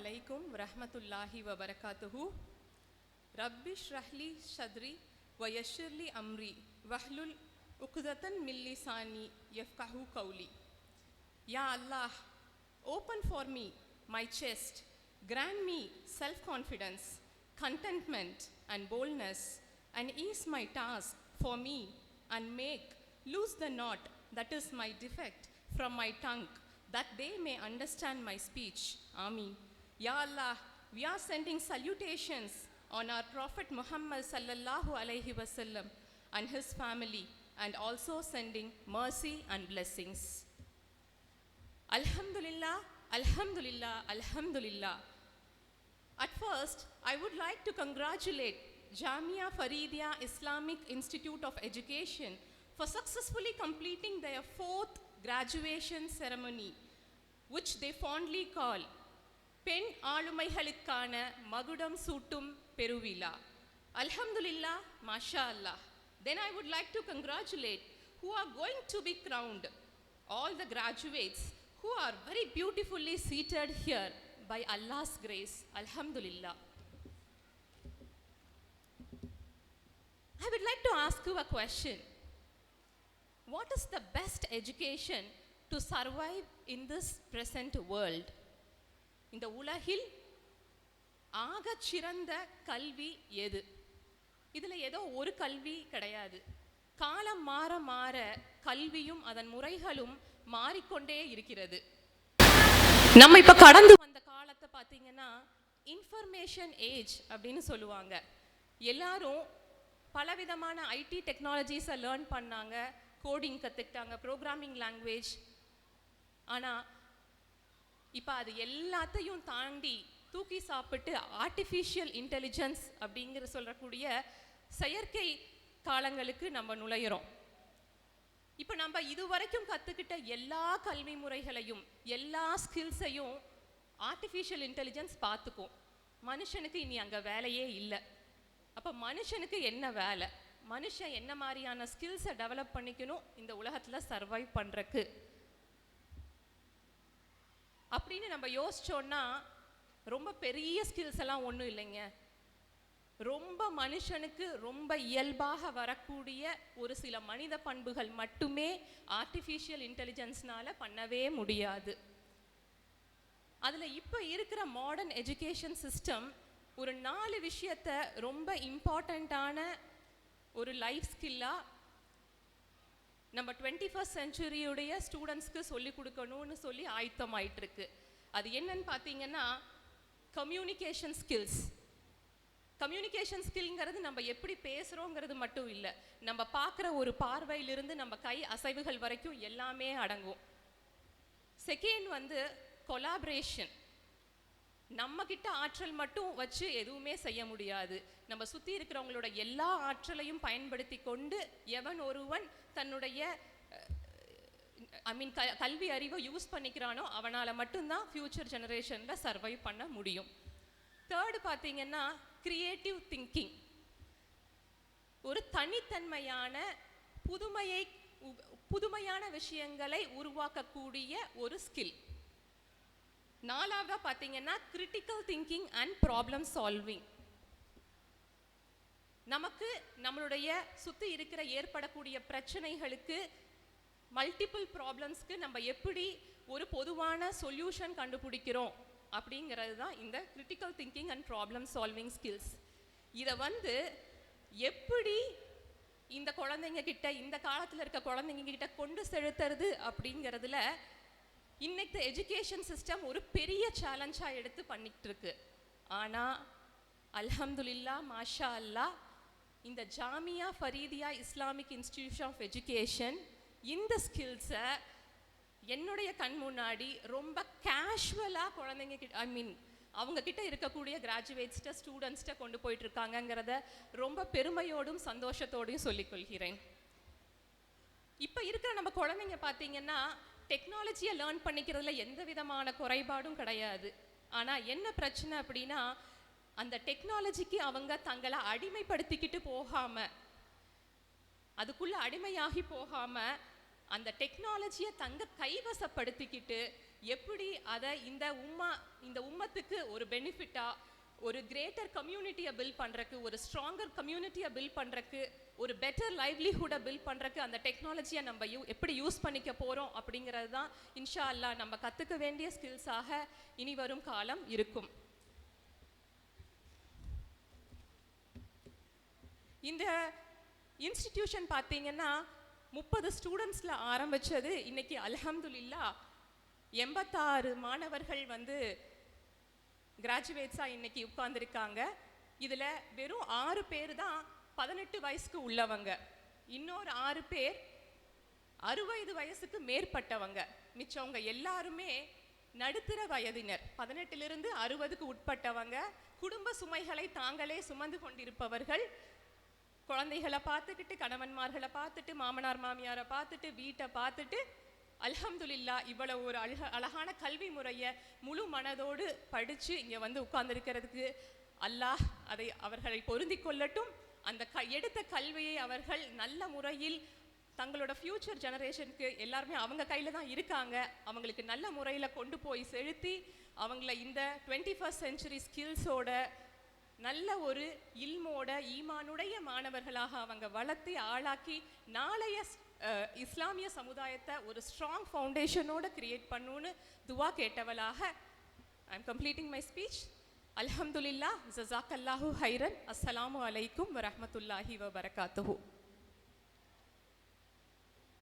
அலைக்கும் ரஹமத்துல்லாஹி வபரகாத்துஹூ ரப்பிஷ் ரஹ்லி ஷத்ரி வயஷிர்லி அம்ரி வஹ்லுல் உக்தத்தன் மில்லிசானி yafkahu kauli. Ya Allah, open for me my chest, grant me self confidence, contentment, and boldness, and ease my task for me, and make loose the knot that is my defect from my tongue, that they may understand my speech. Amen. Ya Allah, we are sending salutations on our Prophet Muhammad sallallahu alaihi wasallam and his family, and also sending mercy and blessings. Alhamdulillah, Alhamdulillah, Alhamdulillah. At first, I would like to congratulate Jamia Faridia Islamic Institute of Education for successfully completing their fourth graduation ceremony, which they fondly call பெண் ஆளுமைகளுக்கான மகுடம் சூட்டும் பெருவிழா அல்ஹம்துலில்லா மாஷா அல்லாஹ் then I would like to congratulate who are going to be crowned all the graduates who are very beautifully seated here by Allah's grace. Alhamdulillah. I would like to ask you a question. What is the best education to survive in this present world? இந்த உலகில் ஆக சிறந்த கல்வி எது? இதில் ஏதோ ஒரு கல்வி கிடையாது. காலம் மாற மாற கல்வியும் அதன் முறைகளும் மாறிக்கொண்டே இருக்கிறது. நம்ம இப்ப கடந்து வந்த காலத்தை பார்த்தீங்கன்னா இன்ஃபர்மேஷன் ஏஜ் அப்படின்னு சொல்லுவாங்க. எல்லாரும் பலவிதமான ஐடி டெக்னாலஜிஸை லேர்ன் பண்ணாங்க. கோடிங் கற்றுக்கிட்டாங்க ப்ரோக்ராமிங் லாங்குவேஜ் ஆனால் இப்போ அது எல்லாத்தையும் தாண்டி தூக்கி சாப்பிட்டு ஆர்டிஃபிஷியல் இன்டெலிஜென்ஸ் அப்படிங்கிற சொல்லக்கூடிய செயற்கை காலங்களுக்கு நம்ம நுழையிறோம். இப்போ நம்ம இதுவரைக்கும் கற்றுக்கிட்ட எல்லா கல்வி முறைகளையும் எல்லா ஸ்கில்ஸையும் ஆர்டிஃபிஷியல் இன்டெலிஜென்ஸ் பார்த்துக்கும். மனுஷனுக்கு இனி அங்கே வேலையே இல்லை. அப்போ மனுஷனுக்கு என்ன வேலை? மனுஷன் என்ன மாதிரியான ஸ்கில்ஸை டெவலப் பண்ணிக்கணும்? இந்த உலகத்தில் சர்வைவ் பண்ணுறக்கு அப்படின்னு நம்ம யோசித்தோன்னா ரொம்ப பெரிய ஸ்கில்ஸ் எல்லாம் ஒன்றும் இல்லைங்க. ரொம்ப மனுஷனுக்கு ரொம்ப இயல்பாக வரக்கூடிய ஒரு சில மனித பண்புகள் மட்டுமே ஆர்டிஃபிஷியல் இன்டெலிஜென்ஸ்னால் பண்ணவே முடியாது. அதில் இப்போ இருக்கிற மாடர்ன் எஜுகேஷன் சிஸ்டம் ஒரு நாலு விஷயத்த ரொம்ப இம்பார்ட்டண்ட்டான ஒரு லைஃப் ஸ்கில்லாக நம்ம டுவெண்ட்டி ஃபஸ்ட் செஞ்சுரியுடைய ஸ்டூடெண்ட்ஸ்க்கு சொல்லி கொடுக்கணும்னு சொல்லி ஆயத்தம் ஆயிட்டுருக்கு அது என்னன்னு பார்த்தீங்கன்னா கம்யூனிகேஷன் ஸ்கில்ஸ் கம்யூனிகேஷன் ஸ்கில்ங்கிறது நம்ம எப்படி பேசுகிறோங்கிறது மட்டும் இல்லை. நம்ம பார்க்குற ஒரு பார்வையிலிருந்து நம்ம கை அசைவுகள் வரைக்கும் எல்லாமே அடங்கும். செகண்ட் வந்து கொலாபரேஷன் நம்ம கிட்ட ஆற்றல் மட்டும் வச்சு எதுவுமே செய்ய முடியாது. நம்ம சுற்றி இருக்கிறவங்களோட எல்லா ஆற்றலையும் பயன்படுத்தி கொண்டு எவன் ஒருவன் தன்னுடைய ஐ மீன் க கல்வி அறிவை யூஸ் பண்ணிக்கிறானோ அவனால் மட்டும்தான் ஃப்யூச்சர் ஜெனரேஷனில் சர்வைவ் பண்ண முடியும். தேர்டு பார்த்தீங்கன்னா கிரியேட்டிவ் திங்கிங் ஒரு தனித்தன்மையான புதுமையை உ- புதுமையான விஷயங்களை உருவாக்கக்கூடிய ஒரு ஸ்கில் நாலாவதாக பார்த்தீங்கன்னா critical thinking and problem solving நமக்கு நம்மளுடைய சுற்றி இருக்கிற ஏற்படக்கூடிய பிரச்சனைகளுக்கு மல்டிபிள் ப்ராப்ளம்ஸ்க்கு நம்ம எப்படி ஒரு பொதுவான சொல்யூஷன் கண்டுபிடிக்கிறோம் அப்படிங்கிறது தான் இந்த critical thinking and problem solving skills இதை வந்து எப்படி இந்த குழந்தைங்க கிட்ட இந்த காலத்தில் இருக்க குழந்தைங்க கிட்ட கொண்டு செலுத்துறது அப்படிங்கிறதுல இன்னைக்கு எஜுகேஷன் சிஸ்டம் ஒரு பெரிய சேலஞ்சாக எடுத்து பண்ணிட்டு இருக்கு ஆனால் அல்ஹம்துலில்லா மாஷா அல்லாஹ் இந்த Jamia Faridiya Islamic institution of education இந்த ஸ்கில்ஸை என்னுடைய கண் முன்னாடி ரொம்ப கேஷுவலாக குழந்தைங்க கிட்ட ஐ மீன் அவங்கக்கிட்ட இருக்கக்கூடிய கிராஜுவேட்ஸ்கிட்ட ஸ்டூடெண்ட்ஸ்கிட்ட கொண்டு போயிட்டு இருக்காங்கங்கிறத ரொம்ப பெருமையோடும் சந்தோஷத்தோடையும் சொல்லிக்கொள்கிறேன் இப்போ இருக்கிற நம்ம குழந்தைங்க பார்த்தீங்கன்னா டெக்னாலஜியை லேர்ன் பண்ணிக்கிறதுல எந்த விதமான குறைபாடும் கிடையாது. ஆனால் என்ன பிரச்சனை அப்படின்னா அந்த டெக்னாலஜிக்கு அவங்க தங்களை அடிமைப்படுத்திக்கிட்டு போகாம அதுக்குள்ள அடிமையாகி போகாம அந்த டெக்னாலஜியை தங்க கைவசப்படுத்திக்கிட்டு எப்படி அதை இந்த உம்மா இந்த உம்மத்துக்கு ஒரு பெனிஃபிட்டாக ஒரு கிரேட்டர் கம்யூனிட்டியை பில்ட் பண்றதுக்கு ஒரு ஸ்ட்ராங்கர் கம்யூனிட்டியை பில்ட் பண்ணுறக்கு ஒரு பெட்டர் லைவ்லிஹுட்டை பில்ட் பண்ணுறக்கு அந்த டெக்னாலஜியை நம்ம யூ எப்படி யூஸ் பண்ணிக்க போறோம் அப்படிங்கிறது தான் இன்ஷா அல்லாஹ் நம்ம கத்துக்க வேண்டிய ஸ்கில்ஸாக இனி வரும் காலம் இருக்கும். இந்த இன்ஸ்டிடியூஷன் பார்த்தீங்கன்னா முப்பது ஸ்டூடெண்ட்ஸில் ஆரம்பிச்சது இன்னைக்கு அல்ஹம்துலில்லா எண்பத்தாறு மாணவர்கள் வந்து கிராஜுவேட்ஸாக இன்னைக்கு உட்கார்ந்துருக்காங்க. இதில் வெறும் ஆறு பேர் தான் பதினெட்டு வயசுக்கு உள்ளவங்க. இன்னொரு ஆறு பேர் அறுபது வயசுக்கு மேற்பட்டவங்க. மிச்சவங்க எல்லாருமே நடுத்தர வயதினர். பதினெட்டிலிருந்து அறுபதுக்கு உட்பட்டவங்க. குடும்ப சுமைகளை தாங்களே சுமந்து கொண்டிருப்பவர்கள். குழந்தைகளை பார்த்துக்கிட்டு கணவன்மார்களை பார்த்துட்டு மாமனார் மாமியாரை பார்த்துட்டு வீட்டை பார்த்துட்டு அல்ஹம்துலில்லா இவ்வளவு ஒரு அழக அழகான கல்வி முறையை முழு மனதோடு படித்து இங்கே வந்து உட்கார்ந்துருக்கிறதுக்கு அல்லாஹ் அதை அவர்களை பொருந்தி கொள்ளட்டும். அந்த க எடுத்த கல்வியை அவர்கள் நல்ல முறையில் தங்களோட ஃப்யூச்சர் ஜெனரேஷனுக்கு எல்லாருமே அவங்க கையில் தான் இருக்காங்க. அவங்களுக்கு நல்ல முறையில் கொண்டு போய் செலுத்தி அவங்கள இந்த டுவெண்ட்டி ஃபஸ்ட் செஞ்சுரி ஸ்கில்ஸோட நல்ல ஒரு இல்மோட ஈமானுடைய மாணவர்களாக அவங்க வளர்த்தி ஆளாக்கி நாளைய இஸ்லாமிய சமுதாயத்தை ஒரு ஸ்ட்ராங் ஃபவுண்டேஷனோட கிரியேட் பண்ணுன்னு துவா கேட்டவளாக I am completing my speech அல்ஹம்துலில்லா ஜசாக்கல்லாஹு ஹைரன். அஸ்ஸலாமு அலைக்கும் வரமத்துல்லாஹி வபரகாத்துஹு.